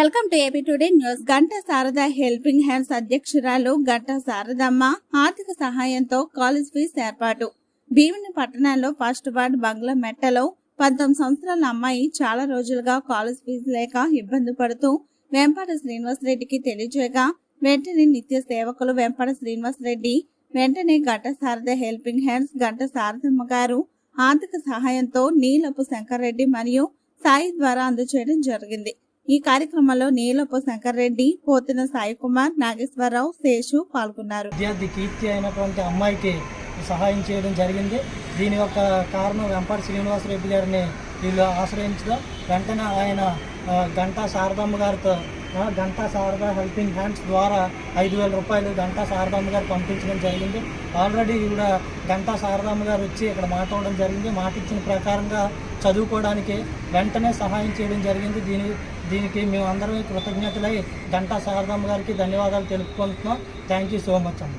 Welcome to AP today news. గంట Sharada helping hands అధ్యక్షురాలు గంట శారదమ్మ ఆర్థిక సహాయంతో కాలేజ్ ఫీజు ఏర్పాటు. భీమిని పట్టణంలో ఫస్ట్ వార్డ్ బంగ్లా మెట్టలో పంతొమ్మిది సంవత్సరాల అమ్మాయి చాలా రోజులుగా కాలేజ్ ఫీజు లేక ఇబ్బంది పడుతూ వెంపట శ్రీనివాస్ రెడ్డికి తెలియజేయగా వెంటనే నిత్య సేవకులు వెంపట శ్రీనివాస్ రెడ్డి వెంటనే గంట శారద హెల్పింగ్ హ్యాండ్స్ గంట శారదమ్మ గారు ఆర్థిక సహాయంతో నీలపు శంకర్ రెడ్డి మరియు సాయి ద్వారా అందజేయడం జరిగింది. ఈ కార్యక్రమంలో నీలపు శంకర్ రెడ్డి పోతిన సాయి కుమార్ నాగేశ్వరరావు శేషు పాల్గొన్నారు. విద్యార్థి కీర్తి అయినటువంటి అమ్మాయికి సహాయం చేయడం జరిగింది. దీని యొక్క కారణం వెంపటి శ్రీనివాసరెడ్డి గారిని వీళ్ళు ఆశ్రయించడం. వెంటనే ఆయన గంటా శారదమ్మ గారితో గంటా శారద హెల్పింగ్ హ్యాండ్స్ ద్వారా ఐదు వేల రూపాయలు గంటా శారదమ్మ గారు పంపించడం జరిగింది. ఆల్రెడీ ఈవిడ గంటా శారదమ్మ గారు వచ్చి ఇక్కడ మాట్లాడడం జరిగింది. మాట ఇచ్చిన ప్రకారంగా చదువుకోవడానికి వెంటనే సహాయం చేయడం జరిగింది. దీని దీనికి మేము అందరం కృతజ్ఞతలై గంటా శారదమ్మ గారికి ధన్యవాదాలు తెలుపుకుంటున్నాం. థ్యాంక్ యూ సో మచ్ అమ్మ.